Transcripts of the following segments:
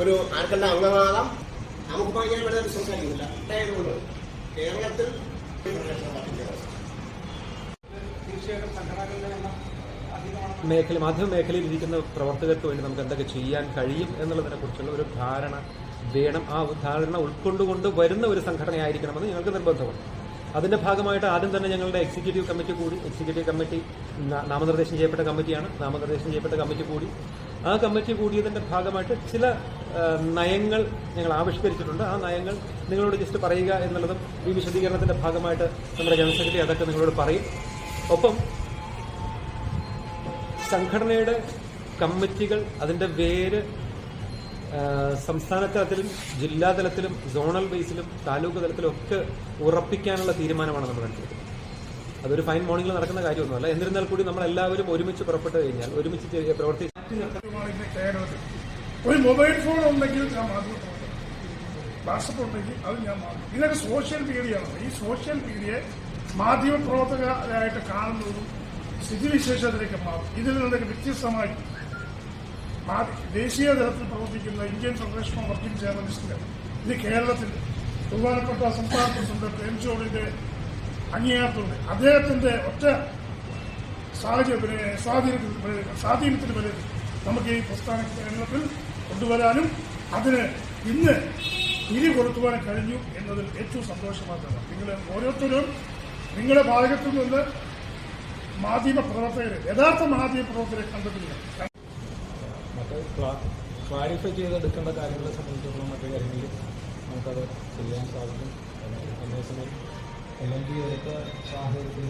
ഒരു ആർക്കെല്ലാം അംഗമാകാം? നമുക്കിപ്പോൾ ഞാൻ ഇവിടെ സംസാരിക്കുന്നില്ല. കേരളത്തിൽ മേഖല മാധ്യമ മേഖലയിൽ ഇരിക്കുന്ന പ്രവർത്തകർക്ക് വേണ്ടി നമുക്ക് എന്തൊക്കെ ചെയ്യാൻ കഴിയും എന്നുള്ളതിനെ കുറിച്ചുള്ള ഒരു ധാരണ വേണം. ആ ധാരണ ഉൾക്കൊണ്ടുകൊണ്ട് വരുന്ന ഒരു സംഘടനയായിരിക്കണമെന്ന് ഞങ്ങൾക്ക് നിർബന്ധമുണ്ട്. അതിന്റെ ഭാഗമായിട്ട് ആദ്യം തന്നെ ഞങ്ങളുടെ എക്സിക്യൂട്ടീവ് കമ്മിറ്റി കൂടി എക്സിക്യൂട്ടീവ് കമ്മിറ്റി നാമനിർദ്ദേശം ചെയ്യപ്പെട്ട കമ്മിറ്റിയാണ് നാമനിർദ്ദേശം ചെയ്യപ്പെട്ട കമ്മിറ്റി കൂടി. ആ കമ്മിറ്റി കൂടിയതിന്റെ ഭാഗമായിട്ട് ചില നയങ്ങൾ ഞങ്ങൾ ആവിഷ്കരിച്ചിട്ടുണ്ട്. ആ നയങ്ങൾ നിങ്ങളോട് ജസ്റ്റ് പറയുക എന്നുള്ളതും ഈ വിശദീകരണത്തിന്റെ ഭാഗമായിട്ട് നമ്മുടെ ജനറൽ സെക്രട്ടറി അതൊക്കെ നിങ്ങളോട് പറയും. ഒപ്പം സംഘടനയുടെ കമ്മിറ്റികൾ അതിന്റെ വേര് സംസ്ഥാന തലത്തിലും ജില്ലാ തലത്തിലും സോണൽ ബേസിലും താലൂക്ക് തലത്തിലും ഒക്കെ ഉറപ്പിക്കാനുള്ള തീരുമാനമാണ് നമ്മൾ എടുത്തത് അതൊരു ഫൈൻ മോർണിംഗിൽ നടക്കുന്ന കാര്യമൊന്നുമല്ല. എന്നിരുന്നാൽ കൂടി നമ്മൾ എല്ലാവരും ഒരുമിച്ച് പുറപ്പെട്ടു കഴിഞ്ഞാൽ ഒരുമിച്ച് ചെയ്യ- പ്രവർത്തി ഇന്ന് കേരളത്തിൽ ഒരു മൊബൈൽ ഫോൺ ഉണ്ടെങ്കിൽ ഞാൻ മാധ്യമ വാട്സപ്പ് ഉണ്ടെങ്കിൽ അത് ഞാൻ മാറും ഇതൊക്കെ സോഷ്യൽ മീഡിയയാണ് ഈ സോഷ്യൽ മീഡിയയെ മാധ്യമ പ്രവർത്തകരായിട്ട് കാണുന്നതും സ്ഥിതിവിശേഷത്തിലേക്ക് മാറും. ഇതിൽ നിന്നൊക്കെ വ്യത്യസ്തമായി ദേശീയ തലത്തിൽ പ്രവർത്തിക്കുന്ന ഇന്ത്യൻ ഫെഡറേഷൻ ഓഫ് വർക്കിംഗ് ജേർണലിസ്റ്റുകൾ ഇത് കേരളത്തിൽ ബഹുമാനപ്പെട്ട സംസ്ഥാന പ്രസിഡന്റ് പ്രേംചോടിന്റെ അംഗീകാരത്തോടെ അദ്ദേഹത്തിന്റെ ഒറ്റ സാഹചര്യം സ്വാധീനത്തിന് വരെ നമുക്ക് ഈ പ്രസ്ഥാന കേരളത്തിൽ കൊണ്ടുവരാനും അതിന് ഇന്ന് തിരി കൊടുക്കുവാനും കഴിഞ്ഞു എന്നതിൽ ഏറ്റവും സന്തോഷമാണ് നിങ്ങൾ ഓരോരുത്തരും നിങ്ങളുടെ ഭാഗത്തു നിന്ന് മാധ്യമ പ്രവർത്തകരെ യഥാർത്ഥ മാധ്യമ പ്രവർത്തകരെ കണ്ടെത്തില്ല ക്ലാരിഫൈ ചെയ്തെടുക്കേണ്ട കാര്യങ്ങളെ സംബന്ധിച്ചിടത്തോളം മറ്റു കാര്യങ്ങളിൽ നമുക്കത് ചെയ്യാൻ സാധിക്കും. അതേസമയം അല്ലെങ്കിൽ എടുത്ത സാഹചര്യത്തിൽ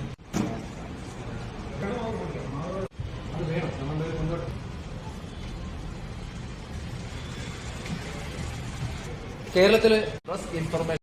കേരളത്തിലെ പ്രസ് ഇൻഫർമേഷൻ